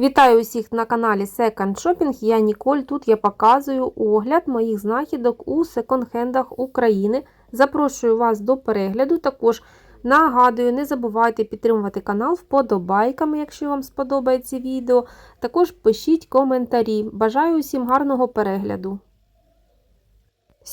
Вітаю усіх на каналі Second Shopping. Я Ніколь. Тут я показую огляд моїх знахідок у секонд-хендах України. Запрошую вас до перегляду. Також нагадую, не забувайте підтримувати канал вподобайками, якщо вам сподобається відео. Також пишіть коментарі. Бажаю усім гарного перегляду.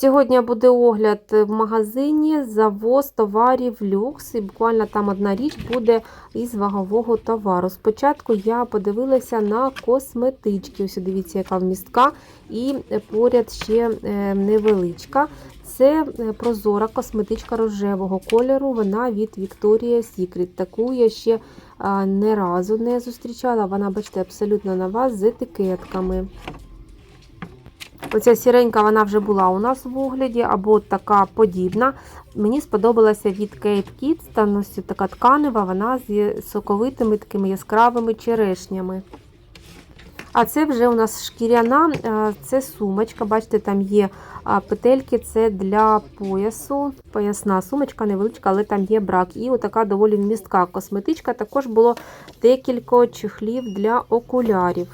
Сьогодні буде огляд в магазині завоз товарів люкс. І буквально там одна річ буде із вагового товару. Спочатку я подивилася на косметички. Ось дивіться, яка вмістка, і поряд ще невеличка. Це прозора косметичка рожевого кольору. Вона від Victoria's Secret. Таку я ще не разу не зустрічала. Вона, бачите, абсолютно нова з етикетками. Оця сіренька вона вже була у нас в огляді, або така подібна. Мені сподобалася від Kate Kids, там ось така тканева, вона з соковитими такими яскравими черешнями. А це вже у нас шкіряна, це сумочка. Бачите, там є петельки, це для поясу. Поясна сумочка невеличка, але там є брак. І отака доволі вмістка косметичка. Також було декілька чехлів для окулярів.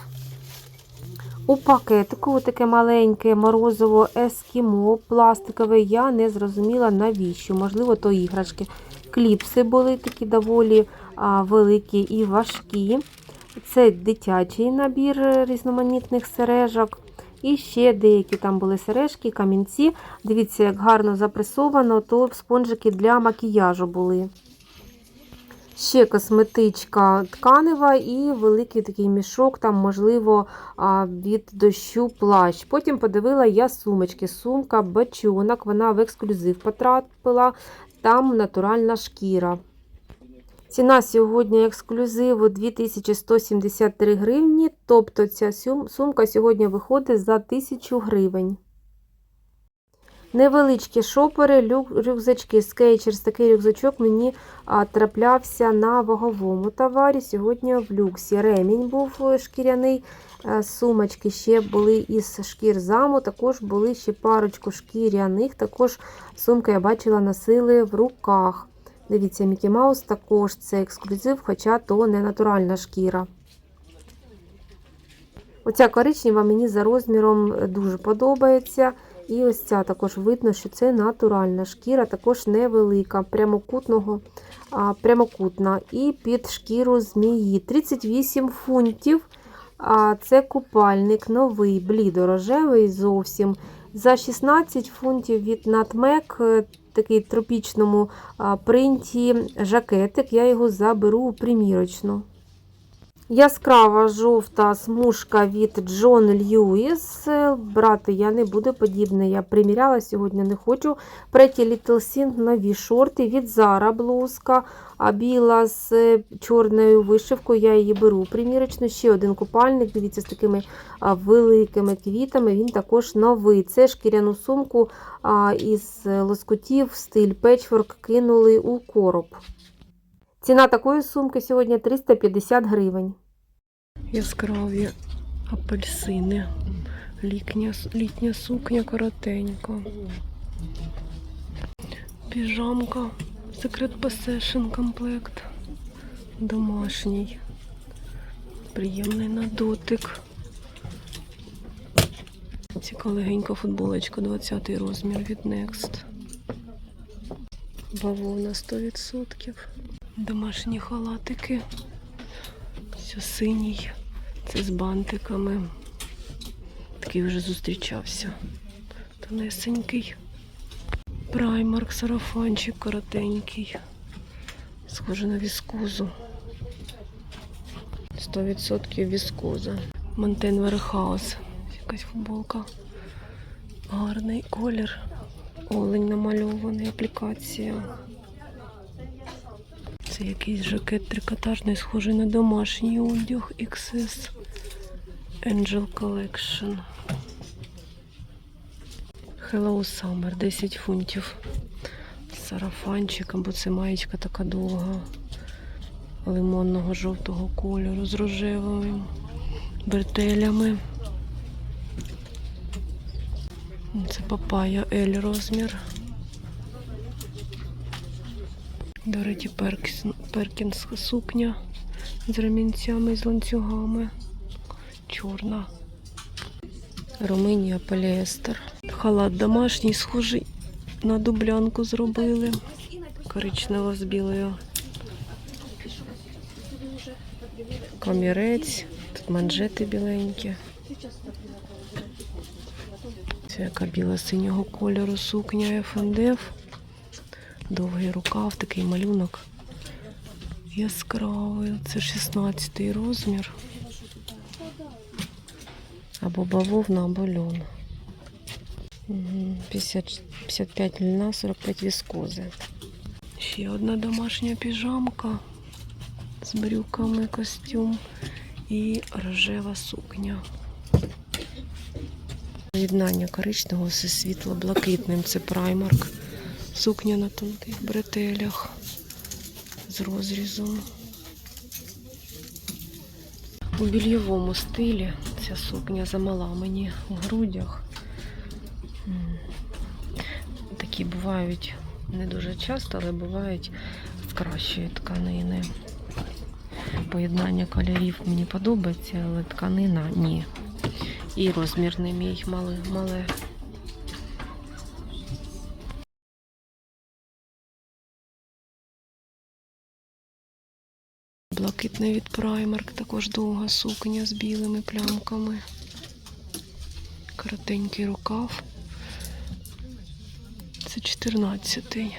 У пакетику таке маленьке морозово ескімо пластикове, я не зрозуміла навіщо. Можливо, то іграшки. Кліпси були такі доволі а, великі і важкі. Це дитячий набір різноманітних сережок. І ще деякі там були сережки, камінці. Дивіться, як гарно запресовано, то спонжики для макіяжу були. Ще косметичка тканева і великий такий мішок, там, можливо, від дощу плащ. Потім подивила я сумочки. Сумка, бачонок, вона в ексклюзив потрапила, там натуральна шкіра. Ціна сьогодні ексклюзиву 2173 гривні, тобто ця сумка сьогодні виходить за 1000 гривень. Невеличкі шопери, рюкзачки скейчерс. Такий рюкзачок мені траплявся на ваговому товарі. Сьогодні в люксі. Ремінь був шкіряний, а, сумочки ще були із шкір заму, також були ще парочку шкіряних. Також сумки я бачила носили в руках. Дивіться, Мікі Маус також це ексклюзив, хоча то не натуральна шкіра. Оця коричнева мені за розміром дуже подобається. І ось ця також видно, що це натуральна шкіра, також невелика, прямокутного, а, прямокутна. І під шкіру змії. 38 фунтів. А Це купальник новий, блідорожевий зовсім. За 16 фунтів від Натмек, такий тропічному принті жакетик. Я його заберу у примірочну. Яскрава жовта смужка від Джон Льюіс. Брати я не буду подібне. Я приміряла сьогодні, не хочу. Pretty Little Thing нові шорти від Zara блузка. А біла з чорною вишивкою. Я її беру примірочно. Ще один купальник. Дивіться, з такими великими квітами. Він також новий. Це шкіряну сумку із лоскутів, стиль печворк кинули у короб. Ціна такої сумки сьогодні 350 гривень. Яскраві апельсини. Літня, літня сукня коротенька. Піжамка. Secret Possession комплект. Домашній. Приємний на дотик. Ціка легенька футболочка, 20 розмір від Next. Бавовна 100%. Домашні халатики. Все синій. Це з бантиками. Такий вже зустрічався. Тонесенький. Праймарк, сарафанчик коротенький. Схоже на віскозу. 100% віскоза. Монтен Верхаус. Якась футболка. Гарний колір. Олень намальований, аплікація. Це якийсь жакет трикотажний, схожий на домашній одяг XS Angel Collection. Hello Summer, 10 фунтів. Сарафанчик, або це маєчка така довга, лимонного жовтого кольору з рожевими бретелями. Це папая L розмір. До речі, Перкінс, Перкінс сукня з ремінцями і з ланцюгами. Чорна. Румунія поліестер. Халат домашній, схожий на дублянку зробили. Коричнево з білою. Комірець, тут манжети біленькі. Це яка біла синього кольору сукня FNDF. Довгий рукав, такий малюнок. Яскравий. Це 16 розмір. Або бавовна, або льон. 50, 55 льна, 45 віскози. Ще одна домашня піжамка з брюками, костюм і рожева сукня. Поєднання коричневого зі світло-блакитним. Це праймарк. Сукня на тонких бретелях з розрізом. У більйовому стилі ця сукня замала мені в грудях. Такі бувають не дуже часто, але бувають з кращої тканини. Поєднання кольорів мені подобається, але тканина ні. І розмір не мій мале. мале. Блакитний від Primark, також довга сукня з білими плямками. Коротенький рукав. Це 14-й.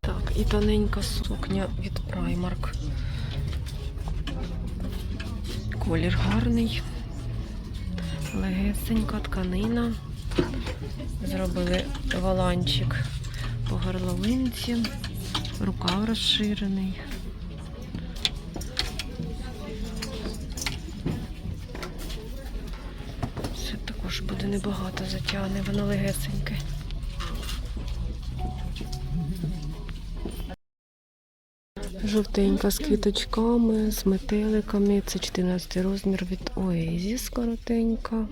Так, і тоненька сукня від Primark. Колір гарний. Легесенька тканина. Зробили валанчик по горловинці. Рукав розширений. Це також буде небагато затягне, воно легесеньке. Жовтенька з квіточками, з метеликами. Це 14 розмір від Oasis коротенька.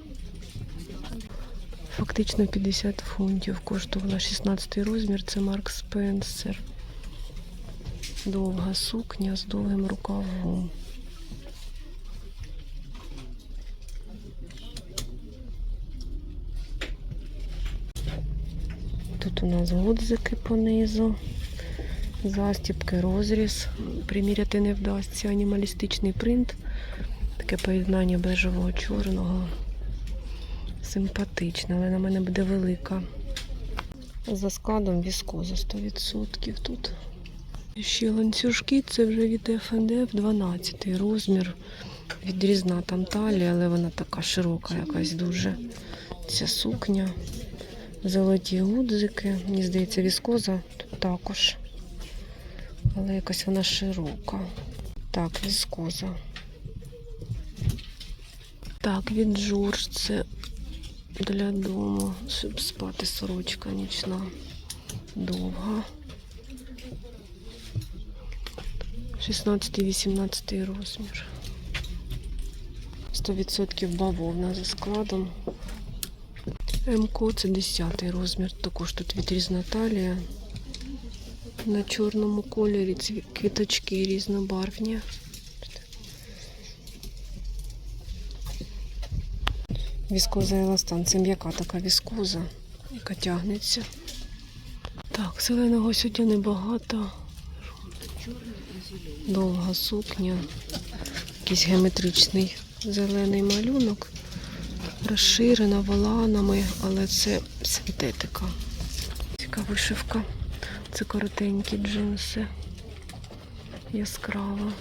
Фактично 50 фунтів коштувала 16 розмір. Це Марк Спенсер. Довга сукня з довгим рукавом. Тут у нас гудзики понизу. Застібки, розріз. Приміряти не вдасться. Анімалістичний принт. Таке поєднання бежевого чорного. Симпатична, але на мене буде велика. За складом віскоза 100% тут. Ще ланцюжки, це вже від FNDF 12 розмір. Відрізна там талія, але вона така широка, якась дуже. Ця сукня. Золоті гудзики. Мені здається, віскоза тут також. Але якась вона широка. Так, віскоза. Так, від Джордж це для дому, щоб спати сорочка нічна. Довга. 16-18 розмір. 100% бавовна за складом. МК це 10 розмір. Також тут відрізна талія. На чорному кольорі квіточки різнобарвні. Віскоза еластан. Це м'яка така віскоза, яка тягнеться. Так, зеленого сьогодні небагато. Довга сукня. Якийсь геометричний зелений малюнок. Розширена воланами, але це синтетика. Цікава вишивка. Це коротенькі джинси. Яскраво.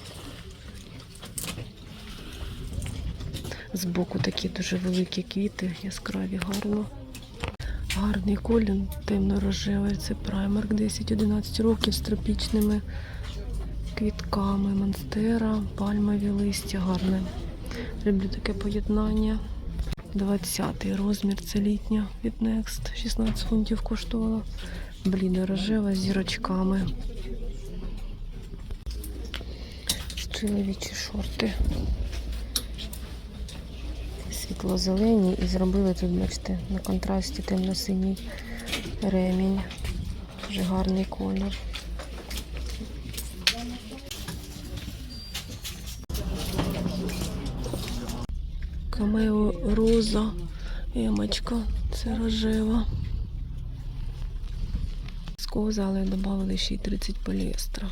Збоку такі дуже великі квіти, яскраві, гарно. Гарний колір, темно-рожевий. Це Primark 10-11 років з тропічними квітками. Монстера, пальмові листя, гарне. Люблю таке поєднання. 20-й розмір, це літня від Next. 16 фунтів коштувала. Блідо рожева з зірочками. Чоловічі шорти світло-зелені і зробили тут, бачите, на контрасті темно-синій ремінь. Дуже гарний колір. Камео роза, ямочка, це рожева. З але додали ще й 30 поліестра.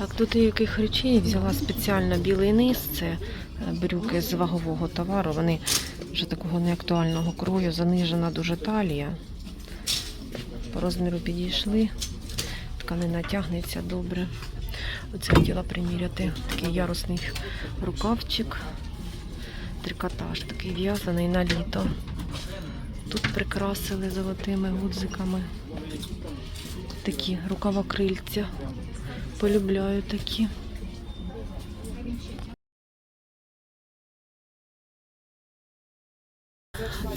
Так, тут яких речей взяла спеціально білий низ. Це е, брюки з вагового товару. Вони вже такого неактуального крою, занижена дуже талія. По розміру підійшли. Тканина тягнеться добре. Оце хотіла приміряти такий ярусний рукавчик. Трикотаж такий в'язаний на літо. Тут прикрасили золотими гудзиками. Такі рукава крильця. Полюбляю такі.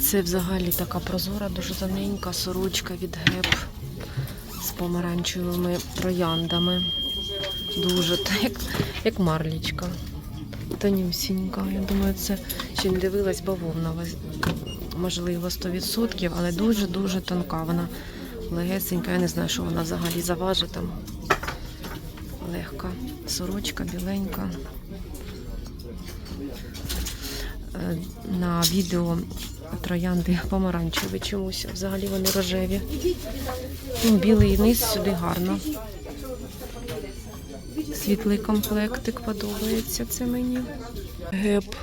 Це взагалі така прозора, дуже тоненька сорочка від геп з помаранчевими трояндами. Дуже як, як марлічка. Тонюсінька. Я думаю, це ще не дивилась бавовна, можливо, 100%, але дуже-дуже тонка. Вона легесенька. Я не знаю, що вона взагалі заважить там. Легка. Сорочка біленька. Е, На відео троянди помаранчеві чомусь. Взагалі вони рожеві. Білий низ сюди гарно. Світлий комплектик подобається це мені. Геп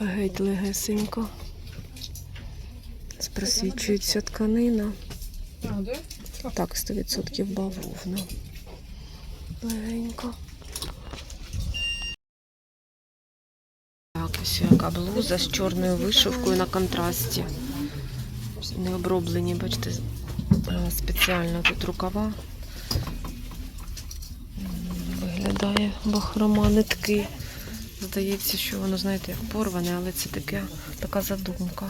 геть легесенько. Просвічується тканина. Так, 100% бавовна. Легенько. Так, ось яка блуза з чорною вишивкою на контрасті. Не оброблені, бачите, е, спеціально тут рукава. Виглядає бахрома нитки. Здається, що воно, знаєте, як порване, але це таке, така задумка.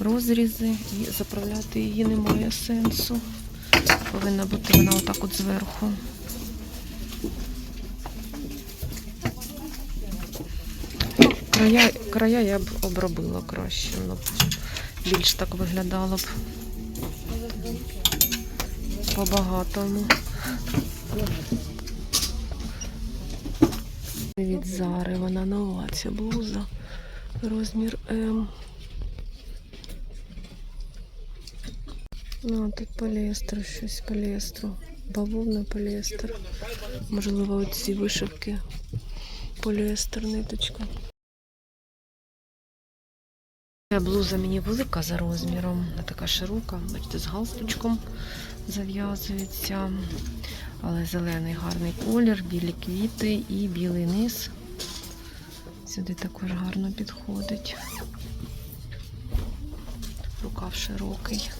Розрізи і заправляти її немає сенсу. Повинна бути вона отак от зверху. Ну, Края, края я б обробила краще, воно б більш так виглядало б по-багатому. Від Зари вона нова ця блуза. Розмір М. Ну, тут поліестер, щось поліестру. Бавовна поліестер. Можливо, оці вишивки. Поліестер ниточка. Блуза мені велика за розміром, вона така широка, бачите, з галстучком зав'язується. Але зелений гарний колір, білі квіти і білий низ. Сюди також гарно підходить. Рукав широкий.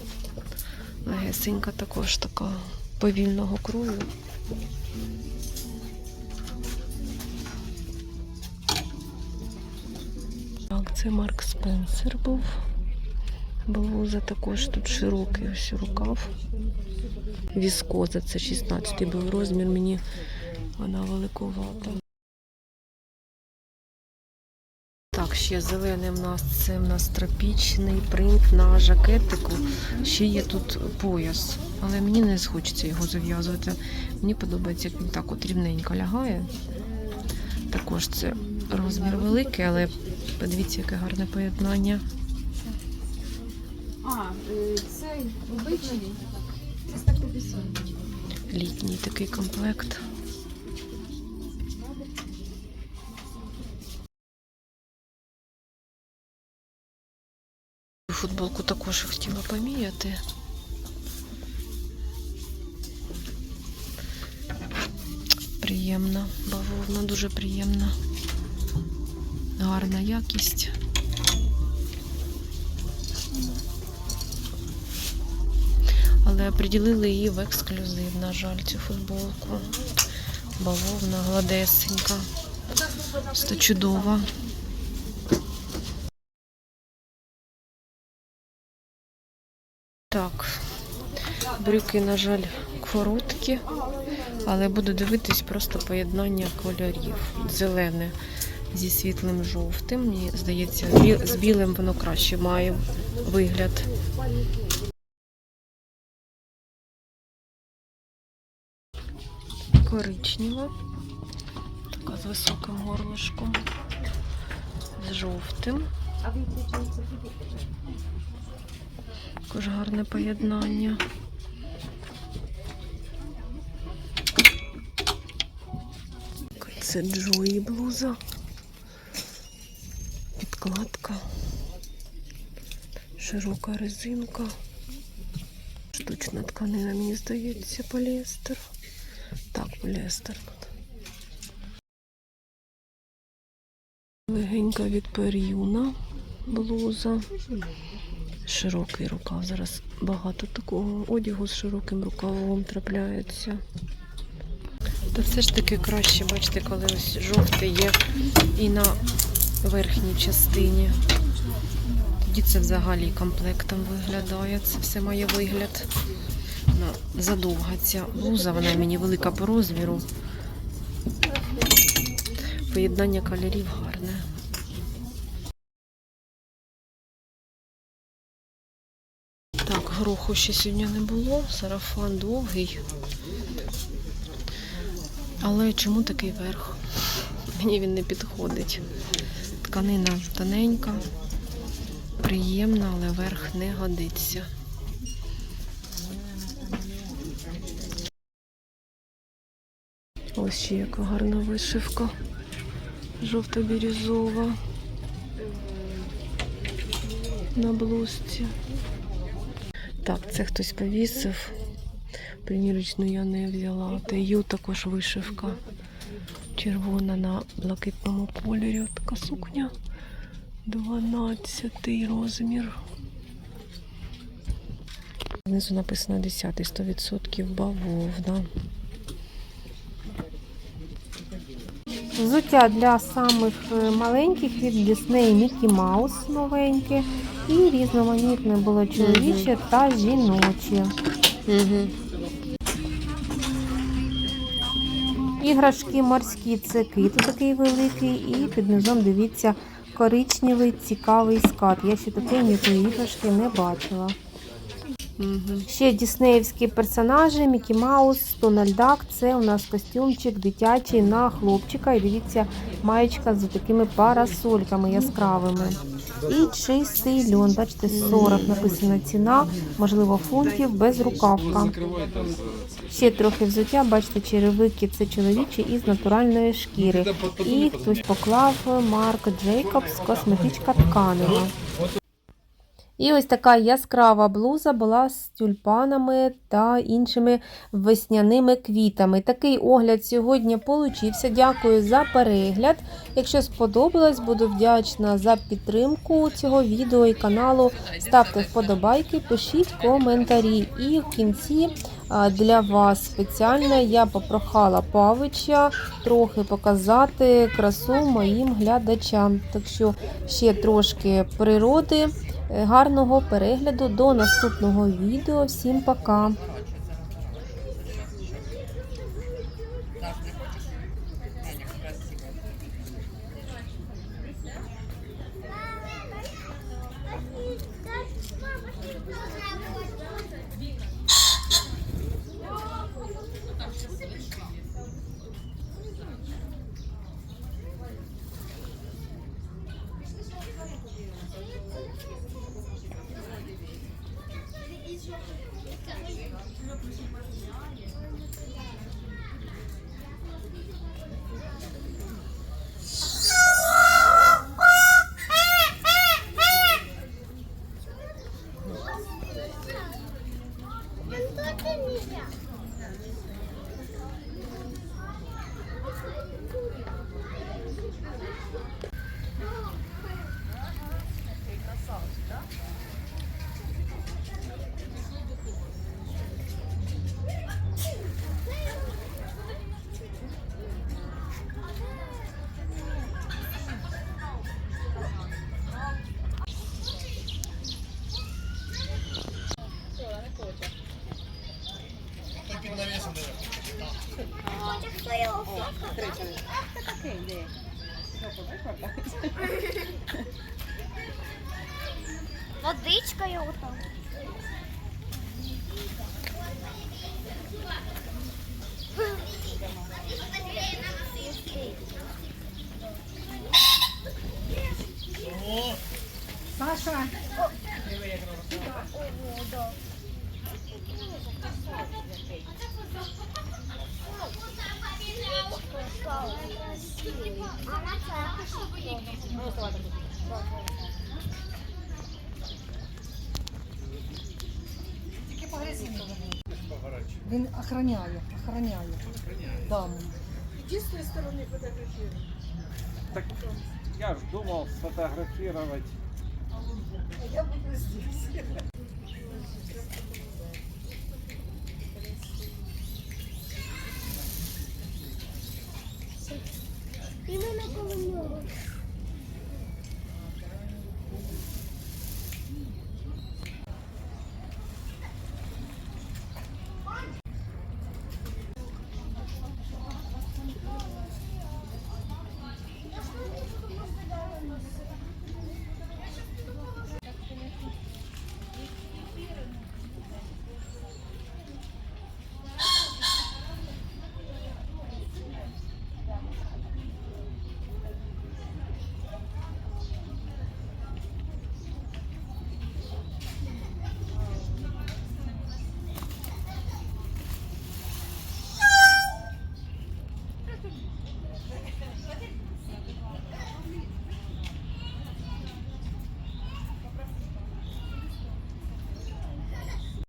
Легесенька також така повільного крою. Так, це Марк Спенсер був. Блуза також тут широкий ось рукав. Віскоза, це 16 був розмір, мені вона великовата. Так, ще зелений в нас це в нас тропічний принт на жакетику. Ще є тут пояс, але мені не хочеться його зав'язувати. Мені подобається, як він так от рівненько лягає. Також це розмір великий, але подивіться, яке гарне поєднання. А, е, цей обичний Літній такий комплект. Футболку також хотіла поміряти. Приємна, бавовна, дуже приємна. Гарна якість. Але приділили її в ексклюзив, на жаль, цю футболку. Бавовна, гладесенька. Просто чудова. Брюки, на жаль, короткі, але буду дивитись просто поєднання кольорів. Зелене зі світлим жовтим. Мені здається, з білим воно краще має вигляд. Коричнева. така з високим горлышком, з жовтим. Також гарне поєднання. Це Джої блуза. Підкладка. Широка резинка. Штучна тканина, мені здається, поліестер. Так, поліестер. Легенька від пер'юна блуза. Широкий рукав. Зараз багато такого одягу з широким рукавом трапляється. Та все ж таки краще, бачите, коли ось жовтий є і на верхній частині. Тоді це взагалі комплектом виглядає. Це все має вигляд. Вона задовга ця блуза, вона мені велика по розміру. Поєднання кольорів гарне. Так, гроху ще сьогодні не було. Сарафан довгий. Але чому такий верх? Мені він не підходить. Тканина тоненька, приємна, але верх не годиться. Ось ще яка гарна вишивка. Жовто-бірюзова. На блузці. Так, це хтось повісив. Примірочну я не взяла. Таю також вишивка. Червона на блакитному кольорі. Така сукня. 12 розмір. Знизу написано 10, 100% бавовна. Взуття для самих е, маленьких від Disney Mickey Mouse новеньке. І різноманітне було чоловіче та жіноче. Угу. Іграшки морські це кит такий великий, і під низом дивіться коричневий цікавий скат. Я ще такої ніякої іграшки не бачила. Угу. Ще діснеївські персонажі, Мікі Маус, Дональд Дак. Це у нас костюмчик дитячий на хлопчика. І дивіться, маєчка з такими парасольками яскравими. І чистий льон. Бачите, 40 написана ціна, можливо, фунтів без рукавка. Ще трохи взуття, бачите, черевики це чоловічі із натуральної шкіри. І хтось поклав Марк Джейкобс, косметичка тканева. І ось така яскрава блуза була з тюльпанами та іншими весняними квітами. Такий огляд сьогодні получився. Дякую за перегляд. Якщо сподобалось, буду вдячна за підтримку цього відео і каналу. Ставте вподобайки, пишіть коментарі. І в кінці для вас спеціально я попрохала Павича трохи показати красу моїм глядачам. Так що ще трошки природи. Е, Гарного перегляду до наступного відео. Всім пока! Водичка його там. Він охороняє, охороняє даму. Так я ж думал сфотографировать. я буду нього.